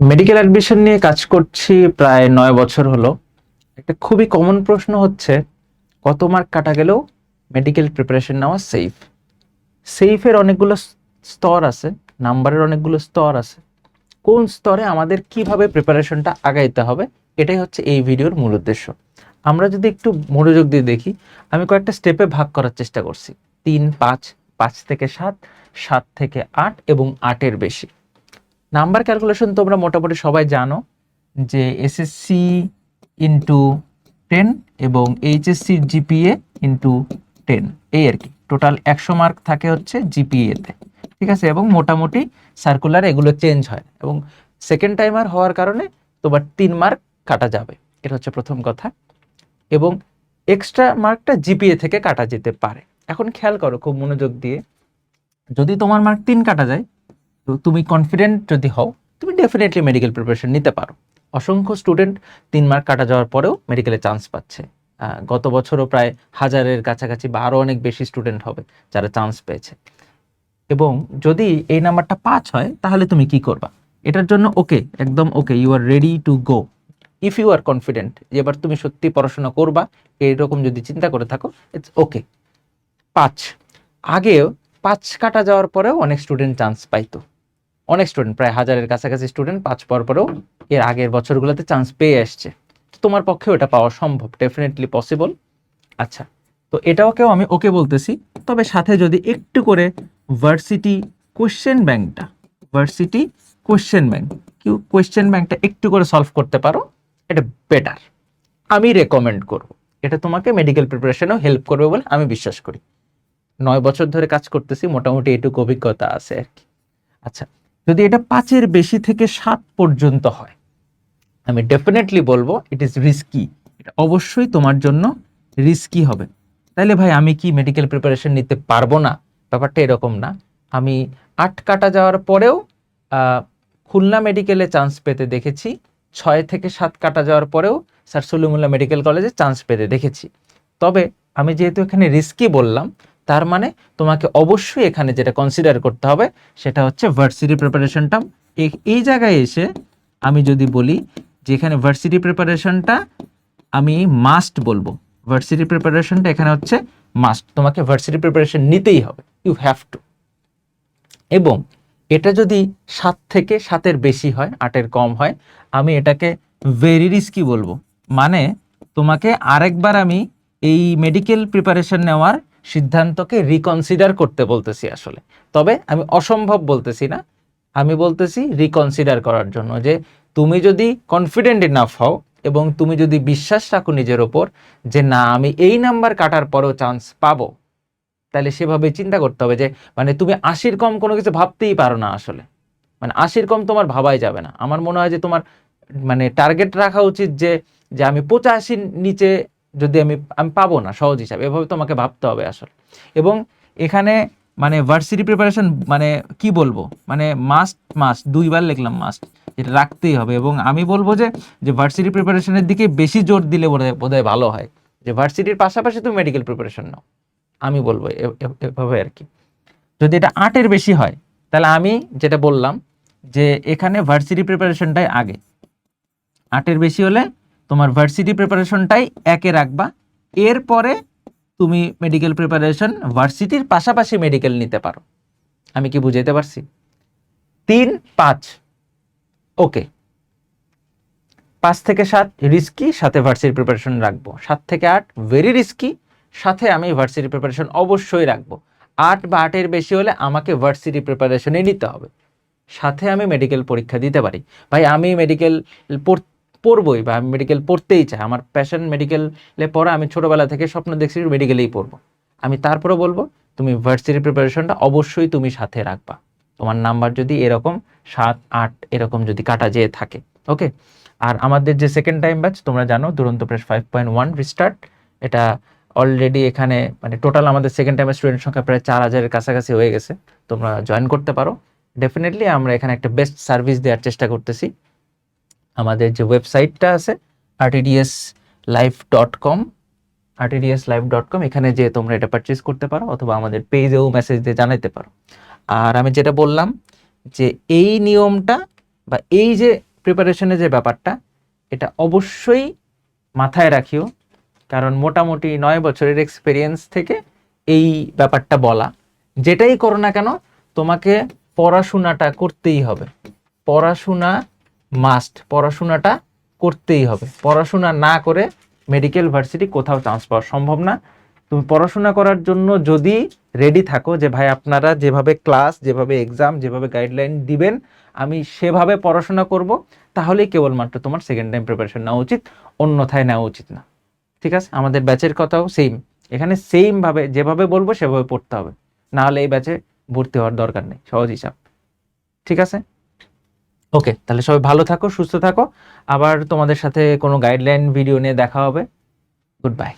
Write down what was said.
Medical admission নিয়ে কাজ করছি প্রায় নয় বছর হলো। একটা খুবই কমন প্রশ্ন হচ্ছে, কত মার্ক কাটা গেলেও মেডিকেল প্রিপারেশন নেওয়া সেফ সেফের অনেকগুলো স্তর আছে নাম্বারের অনেকগুলো স্তর আছে। কোন স্তরে আমাদের কীভাবে প্রিপারেশনটা আগাইতে হবে, এটাই হচ্ছে এই ভিডিওর মূল উদ্দেশ্য। আমরা যদি একটু মনোযোগ দিয়ে দেখি, আমি কয়েকটা স্টেপে ভাগ করার চেষ্টা করছি। তিন, পাঁচ পাঁচ থেকে সাত সাত থেকে আট এবং আটের বেশি। নাম্বার ক্যালকুলেশন তোমরা মোটামুটি সবাই জানো যে এসএসসি ইন্টু টেন এবং এইচএসসির জিপিএ ইন্টু টেন এই আর কি। টোটাল একশো মার্ক থাকে হচ্ছে জিপিএতে ঠিক আছে? এবং মোটামুটি সার্কুলার এগুলো চেঞ্জ হয় এবং সেকেন্ড টাইমার হওয়ার কারণে তোমার তিন মার্ক কাটা যাবে, এটা হচ্ছে প্রথম কথা। এবং এক্সট্রা মার্কটা জিপিএ থেকে কাটা যেতে পারে। এখন খেয়াল করো খুব মনোযোগ দিয়ে, যদি তোমার মার্ক তিন কাটা যায় তুমি কনফিডেন্ট যদি হও, তুমি ডেফিনেটলি মেডিকেল প্রিপারেশন নিতে পারো। অসংখ্য স্টুডেন্ট তিন মার্ক কাটা যাওয়ার পরেও মেডিকেলে চান্স পাচ্ছে। গত বছরও প্রায় হাজারের কাছাকাছি বা আরও অনেক বেশি স্টুডেন্ট হবে যারা চান্স পেয়েছে। এবং যদি এই নাম্বারটা পাঁচ হয়, তাহলে তুমি কি করবা? এটার জন্য ওকে একদম okay you are ready to go if you are confident যে এবার তুমি সত্যি পড়াশোনা করবা, এইরকম যদি চিন্তা করে থাকো ইটস ওকে পাঁচ, আগেও পাঁচ কাটা যাওয়ার পরেও অনেক স্টুডেন্ট চান্স পাইতো। অনেক স্টুডেন্ট প্রায় হাজারের কাছাকাছি স্টুডেন্ট পাঁচ পর পরেও এর আগের বছরগুলোতে চান্স পেয়ে আসছে। তোমার পক্ষে ওটা পাওয়া সম্ভব ডেফিনেটলি পসিবল আচ্ছা তো এটাওকেও আমি ওকে বলতেছি, তবে সাথে যদি একটু করে ভার্সিটি কোশ্চেন ব্যাংকটা varsity question bank Q question ব্যাংকটা একটু করে সলভ করতে পারো, এটা বেটার আমি রেকমেন্ড করব। এটা তোমাকে মেডিকেল প্রিপারেশনেও হেল্প করবে বলে আমি বিশ্বাস করি। নয় বছর ধরে কাজ করতেছি, মোটামুটি এটুকু অভিজ্ঞতা আছে আর কি। আচ্ছা যদি এটা পাঁচের বেশি থেকে সাত পর্যন্ত হয়, আমি ডেফিনেটলি বলব ইট ইজ রিস্কি এটা অবশ্যই তোমার জন্য রিস্কি হবে। তাইলে ভাই, আমি কি মেডিকেল প্রিপারেশন নিতে পারব না? ব্যাপারটা এরকম না। আমি আট কাটা যাওয়ার পরেও খুলনা মেডিকেলে চান্স পেতে দেখেছি। ছয় থেকে সাত কাটা যাওয়ার পরেও স্যার সলিমুল্লাহ মেডিকেল কলেজে চান্স পেতে দেখেছি। তবে আমি যেহেতু এখানে রিস্কি বললাম তার মানে তোমাকে অবশ্যই এখানে যেটা কনসিডার করতে হবে, সেটা হচ্ছে ভার্সিটি প্রিপারেশনটা এই জায়গায় এসে আমি যদি বলি যে এখানে ভার্সিটি প্রিপারেশনটা আমি মাস্ট বলব। ভার্সিটি প্রিপারেশনটা এখানে হচ্ছে মাস্ট তোমাকে ভার্সিটি প্রিপারেশন নিতেই হবে। ইউ হ্যাভ টু এবং এটা যদি সাত থেকে সাতের বেশি হয়, আটের কম হয়, আমি এটাকে ভেরি রিস্কি বলব। মানে তোমাকে আরেকবার আমি এই মেডিকেল প্রিপারেশন নেওয়ার সিদ্ধান্তকে রিকনসিডার করতে বলতেছি আসলে। তবে আমি অসম্ভব বলতেছি না। আমি বলতেছি রিকনসিডার করার জন্য যে, তুমি যদি কনফিডেন্ট ইনাফ হও এবং তুমি যদি বিশ্বাস রাখো নিজের ওপর যে, না, আমি এই নাম্বার কাটার পরেও চান্স পাবো, তাহলে সেভাবে চিন্তা করতে হবে যে মানে তুমি আশির কম কোনো কিছু ভাবতেই পারো না আসলে। মানে আশির কম তোমার ভাবাই যাবে না। আমার মনে হয় যে তোমার মানে টার্গেট রাখা উচিত যে যে আমি পঁচাশির নিচে যদি আমি আমি পাবো না, সহজ হিসাবে। এভাবে তোমাকে ভাবতে হবে আসলে। এবং এখানে মানে ভার্সিটি প্রিপারেশন মানে কি বলব? মানে মাস্ট মাস্ট দুইবার লিখলাম মাস্ট এটা রাখতেই হবে। এবং আমি বলব যে যে ভার্সিটি প্রিপারেশনের দিকে বেশি জোর দিলে বোধহয় বোধহয় ভালো হয়। যে ভার্সিটির পাশাপাশি তুমি মেডিকেল প্রিপারেশন নাও। আমি বলব এভাবে আর কি। যদি এটা আটের বেশি হয়, তাহলে আমি যেটা বললাম যে, এখানে ভার্সিটি প্রিপারেশনটাই আগে। আটের বেশি হলে তোমার ভার্সিটি প্রিপারেশনটাই একে রাখবা। এরপরে তুমি মেডিকেল প্রিপারেশন ভার্সিটির পাশাপাশি মেডিকেল নিতে পারো। আমি কি বুঝাইতে পারছি? তিন, পাঁচ। ওকে। পাঁচ থেকে সাত রিস্কি সাথে ভার্সিটি প্রিপারেশন রাখব। সাত থেকে আট ভেরি রিস্কি সাথে আমি ভার্সিটি প্রিপারেশন অবশ্যই রাখব। আট বা আটের বেশি হলে আমাকে ভার্সিটি প্রিপারেশনই নিতে হবে। সাথে আমি মেডিকেল পরীক্ষা দিতে পারি। ভাই, আমি মেডিকেল পড়বই বা আমি মেডিকেল পড়তেই চাই। আমার প্যাশন মেডিকেলে পড়া, আমি ছোটোবেলা থেকে স্বপ্ন দেখছি মেডিকেলেই পড়ব। আমি তারপরে বলব, তুমি ভার্সিটি প্রিপারেশনটা অবশ্যই তুমি সাথে রাখবা। তোমার নাম্বার যদি এরকম সাত, আট এরকম যদি কাটা যেয়ে থাকে ওকে আর আমাদের যে সেকেন্ড টাইম ব্যাচ তোমরা জানো, দুরন্ত press five point one restart এটা অলরেডি এখানে মানে টোটাল আমাদের সেকেন্ড টাইমের স্টুডেন্ট সংখ্যা প্রায় চার হাজারের কাছাকাছি হয়ে গেছে। তোমরা জয়েন করতে পারো। ডেফিনেটলি আমরা এখানে একটা বেস্ট সার্ভিস দেওয়ার চেষ্টা করতেছি। আমাদের যে ওয়েবসাইটটা আছে RTDS live dot com RTDS live dot com এখানে যে তোমরা এটা পারচেস করতে পারো অথবা আমাদের পেজেও মেসেজ দিয়ে জানাতে পারো। আর আমি যেটা বললাম যে এই নিয়মটা বা এই যে প্রিপারেশনের যে ব্যাপারটা, এটা অবশ্যই মাথায় রাখিও, কারণ মোটামুটি নয় বছরের এক্সপিরিয়েন্স থেকে এই ব্যাপারটা বলা। যেটাই করো না কেন, তোমাকে পড়াশোনাটা করতেই হবে। পড়াশোনা মাস্ট পড়াশোনাটা করতেই হবে। পড়াশোনা না করে মেডিকেল, ভার্সিটি কোথাও চান্স পাওয়া সম্ভব না। তুমি পড়াশোনা করার জন্য যদি রেডি থাকো যে, ভাই, আপনারা যেভাবে ক্লাস যেভাবে এক্সাম যেভাবে গাইডলাইন দিবেন, আমি সেভাবে পড়াশোনা করব, তাহলেই কেবলমাত্র তোমার সেকেন্ড টাইম প্রিপারেশন নেওয়া উচিত, অন্যথায় নেওয়া উচিত না। ঠিক আছে? আমাদের ব্যাচের কথাও সেম এখানে সেম ভাবে, যেভাবে বলব সেভাবে পড়তে হবে। না হলে এই ব্যাচে ভর্তি হওয়ার দরকার নেই। সহজ হিসাব। ঠিক আছে? ওকে, তাহলে সবাই ভালো থাকো, সুস্থ থাকো। আবার তোমাদের সাথে কোনো গাইডলাইন ভিডিও নিয়ে দেখা হবে। Good bye